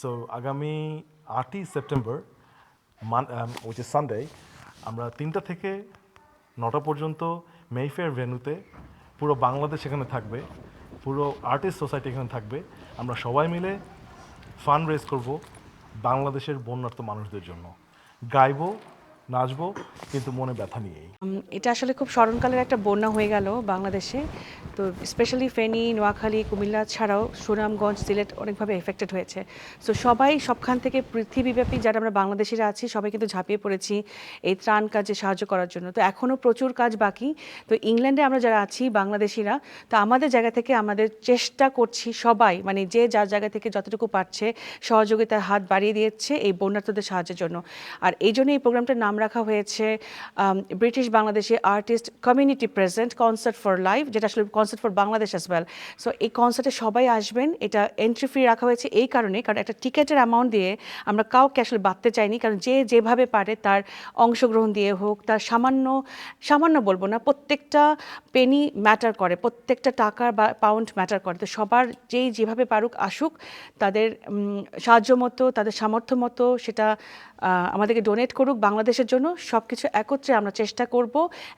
So আগামী আটই September মান উইচ ইজ সানডে আমরা তিনটা থেকে নটা পর্যন্ত মেইফেয়ার ভেন্যুতে পুরো বাংলাদেশ এখানে থাকবে, পুরো আর্টিস্ট সোসাইটি এখানে থাকবে। আমরা সবাই মিলে ফান্ড রেজ করব বাংলাদেশের বন্যার্থ মানুষদের জন্য। গাইবো নাচবো, কিন্তু মনে ব্যথা নিয়েই। এটা আসলে খুব স্মরণকালের একটা বন্যা হয়ে গেল বাংলাদেশে। তো স্পেশালি ফেনী, নোয়াখালী, কুমিল্লা ছাড়াও সুনামগঞ্জ, সিলেট অনেকভাবে এফেক্টেড হয়েছে। সো সবাই সবখান থেকে পৃথিবীব্যাপী যারা আমরা বাংলাদেশিরা আছি, সবাই কিন্তু ঝাঁপিয়ে পড়েছি এই ত্রাণ কাজে সাহায্য করার জন্য। তো এখনও প্রচুর কাজ বাকি। তো ইংল্যান্ডে আমরা যারা আছি, বাংলাদেশিরা, তো আমাদের জায়গা থেকে আমাদের চেষ্টা করছি সবাই মানে যে যার জায়গা থেকে যতটুকু পারছে, সহযোগিতার হাত বাড়িয়ে দিয়েছে এই বন্যার্থদের সাহায্যের জন্য। আর এই জন্য এই প্রোগ্রামটার নাম রাখা হয়েছে British Bangladeshi artist community present concert for life, যেটা আসলে concert for Bangladesh as well so এই কনসার্টে সবাই আসবেন, এটা এন্ট্রি ফি রাখা হয়েছে এই কারণে, কারণ একটা টিকেটের অ্যামাউন্ট দিয়ে আমরা কাউকে আসলে বাঁধতে চাইনি, কারণ যে যেভাবে পারে তার অংশগ্রহণ দিয়ে হোক, তার সামান্য সামান্য বলব না, প্রত্যেকটা পেনি ম্যাটার করে, প্রত্যেকটা টাকা বা পাউন্ড ম্যাটার করে। তো সবার যেই যেভাবে পারুক আসুক, তাদের সাহায্য মতো, তাদের সামর্থ্য মতো সেটা আমাদেরকে ডোনেট করুক বাংলাদেশের জন্য সব কিছু একত্রে আমরা চেষ্টা করব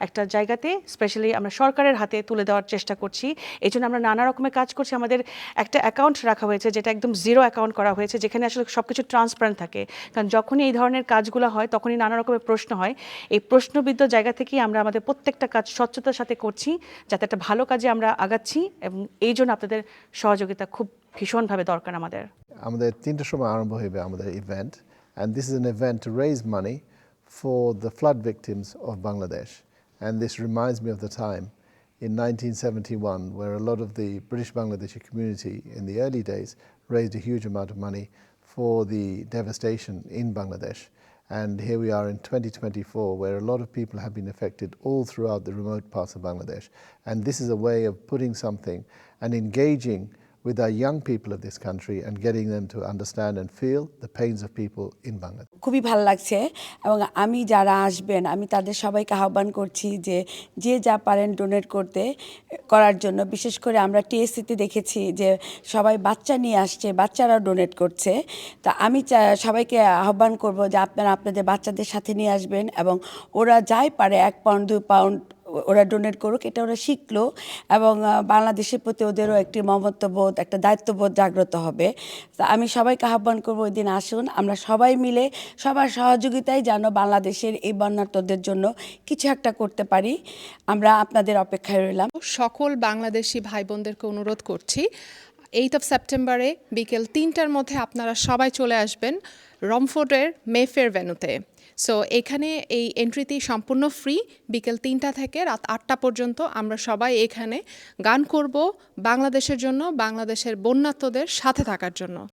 একটা জায়গাতে স্পেশালি আমরা সরকারের হাতে তুলে দেওয়ার চেষ্টা করছি। এই জন্য আমরা নানা রকমের কাজ করছি। আমাদের একটা অ্যাকাউন্ট রাখা হয়েছে যেটা একদম জিরো অ্যাকাউন্ট করা হয়েছে, যেখানে আসলে সব কিছু ট্রান্সপারেন্ট থাকে। কারণ যখনই এই ধরনের কাজগুলো হয়, তখনই নানা রকমের প্রশ্ন হয়। এই প্রশ্নবিদ্ধ জায়গা থেকেই আমরা আমাদের প্রত্যেকটা কাজ স্বচ্ছতার সাথে করছি, যাতে একটা ভালো কাজে আমরা আগাচ্ছি এবং এই জন্য আপনাদের সহযোগিতা খুব ভীষণভাবে দরকার আমাদের। আমাদের তিনটার সময় আরম্ভ হইবে আমাদের event and this is an event to raise money for the flood victims of Bangladesh. And this reminds me of the time in 1971 where a lot of the British Bangladeshi community in the early days raised a huge amount of money for the devastation in Bangladesh. And here we are in 2024, where a lot of people have been affected all throughout the remote parts of Bangladesh. And this is a way of putting something and engaging with our young people of this country and getting them to understand and feel the pains of people in Bangladesh. খুবই ভালো লাগছে এবং আমি যারা আসবেন, আমি তাদের সবাইকে আহ্বান করছি যে যে যা পারেন ডোনেট করতে, করার জন্য বিশেষ করে আমরা টিএসসিতে দেখেছি যে সবাই বাচ্চা নিয়ে আসছে, বাচ্চারাও ডোনেট করছে তা আমি সবাইকে আহ্বান করব যে আপনারা আপনাদের বাচ্চাদের সাথে নিয়ে আসবেন এবং ওরা যাই পারে, এক পাউন্ড দুই পাউন্ড ওরা ডোনেট করুক, এটা ওরা শিখলো এবং বাংলাদেশের প্রতি ওদেরও একটি মমত্ববোধ, একটা দায়িত্ববোধ জাগ্রত হবে। তা আমি সবাইকে আহ্বান করব ওই দিন আসুন। আমরা সবাই মিলে সবার সহযোগিতায় যেন বাংলাদেশের এই বন্যার্থদের জন্য কিছু একটা করতে পারি। আমরা আপনাদের অপেক্ষায় রইলাম। সকল বাংলাদেশি ভাই বোনদেরকে অনুরোধ করছি এইট অফ সেপ্টেম্বরে বিকেল তিনটার মধ্যে আপনারা সবাই চলে আসবেন রমফোর্ডের মেফের ভেনুতে সো এখানে এই এন্ট্রিটি সম্পূর্ণ ফ্রি বিকেল তিনটা থেকে রাত আটটা পর্যন্ত আমরা সবাই এখানে গান করব বাংলাদেশের জন্য, বাংলাদেশের বন্যাত্মদের সাথে থাকার জন্য।